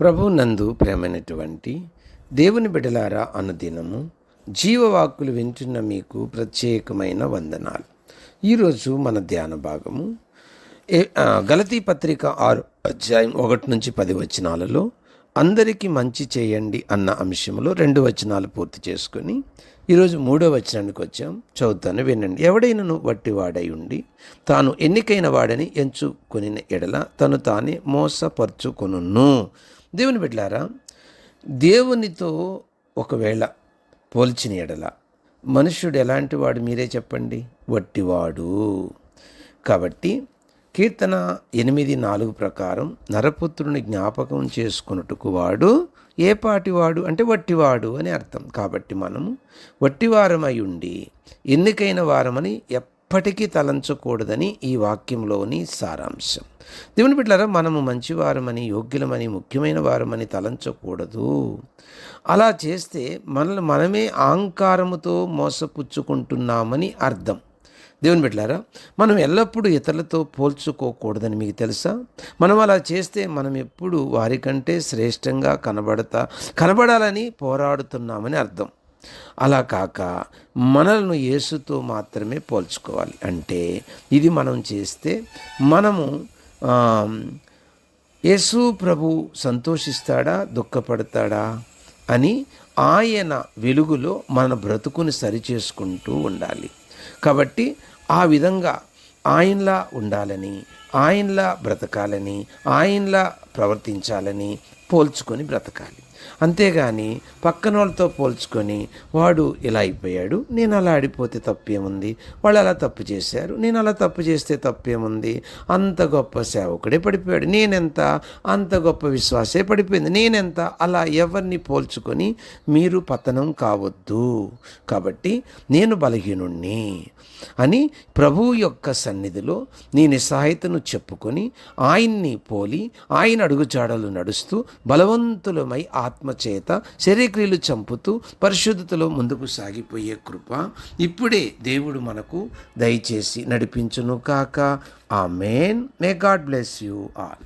ప్రభు నందు ప్రేమైనటువంటి దేవుని బిడలారా అనుదినము జీవవాక్కులు వింటున్న మీకు ప్రత్యేకమైన వందనాలు. ఈరోజు మన ధ్యాన భాగము ఏ- గలతీ పత్రిక ఆరు అధ్యాయం ఒకటి నుంచి పది వచనాలలో అందరికీ మంచి చేయండి అన్న అంశంలో రెండు వచనాలు పూర్తి చేసుకొని ఈరోజు మూడో వచనానికి వచ్చాం. చదువుతాను వినండి. ఎవడైనను వట్టివాడై ఉండి తాను ఎన్నికైన వాడని ఎంచుకొని ఎడల తను తానే మోసపరుచుకొనును. దేవుని బిడ్డలారా దేవునితో ఒకవేళ పోల్చిన ఎడల మనుష్యుడు ఎలాంటి వాడు మీరే చెప్పండి? వట్టివాడు. కాబట్టి కీర్తన ఎనిమిది నాలుగు ప్రకారం నరపుత్రుని జ్ఞాపకం చేసుకున్నట్టుకు వాడు ఏ పాటివాడు అంటే వట్టివాడు అని అర్థం. కాబట్టి మనము వట్టివారమై ఉండి ఎన్నికైన వారమని ఎప్పటికీ తలంచకూడదని ఈ వాక్యంలోని సారాంశం. దేవుని బిడ్డలారా మనము మంచివారమని యోగ్యులమని ముఖ్యమైన వారమని తలంచకూడదు. అలా చేస్తే మనల్ని మనమే అహంకారముతో మోసపుచ్చుకుంటున్నామని అర్థం. దేవుని బిడ్డారా మనం ఎల్లప్పుడూ ఇతరులతో పోల్చుకోకూడదని మీకు తెలుసా? మనం అలా చేస్తే మనం ఎప్పుడు వారికంటే శ్రేష్టంగా కనబడతా కనబడాలని పోరాడుతున్నామని అర్థం. అలా కాక మనల్ని యేసుతో మాత్రమే పోల్చుకోవాలి. అంటే ఇది మనం చేస్తే మనము యేసు ప్రభు సంతోషిస్తాడా దుఃఖపడతాడా అని ఆయన వెలుగులో మన బ్రతుకుని సరిచేసుకుంటూ ఉండాలి. కాబట్టి ఆ విధంగా ఆయనలా ఉండాలని ఆయనలా బ్రతకాలని ఆయనలా ప్రవర్తించాలని పోల్చుకొని బ్రతకాలి. అంతేగాని పక్కన వాళ్ళతో పోల్చుకొని వాడు ఇలా అయిపోయాడు నేను అలా ఆడిపోతే తప్పేముంది? వాళ్ళు అలా తప్పు చేశారు నేను అలా తప్పు చేస్తే తప్పేముంది? అంత గొప్ప సేవకుడే పడిపోయాడు నేనెంత? అంత గొప్ప విశ్వాసే పడిపోయింది నేనెంత? అలా ఎవరిని పోల్చుకొని మీరు పతనం కావద్దు. కాబట్టి నేను బలహీనుణ్ణి అని ప్రభువు యొక్క సన్నిధిలో నీ నిస్సహాయతను చెప్పుకొని ఆయన్ని పోలి ఆయన అడుగుజాడలు నడుస్తూ బలవంతులమై ఆ ఆత్మచేత శరీరక్రియలు చంపుతూ పరిశుద్ధతలో ముందుకు సాగిపోయే కృప ఇప్పుడే దేవుడు మనకు దయచేసి నడిపించును కాక. Amen may God bless you all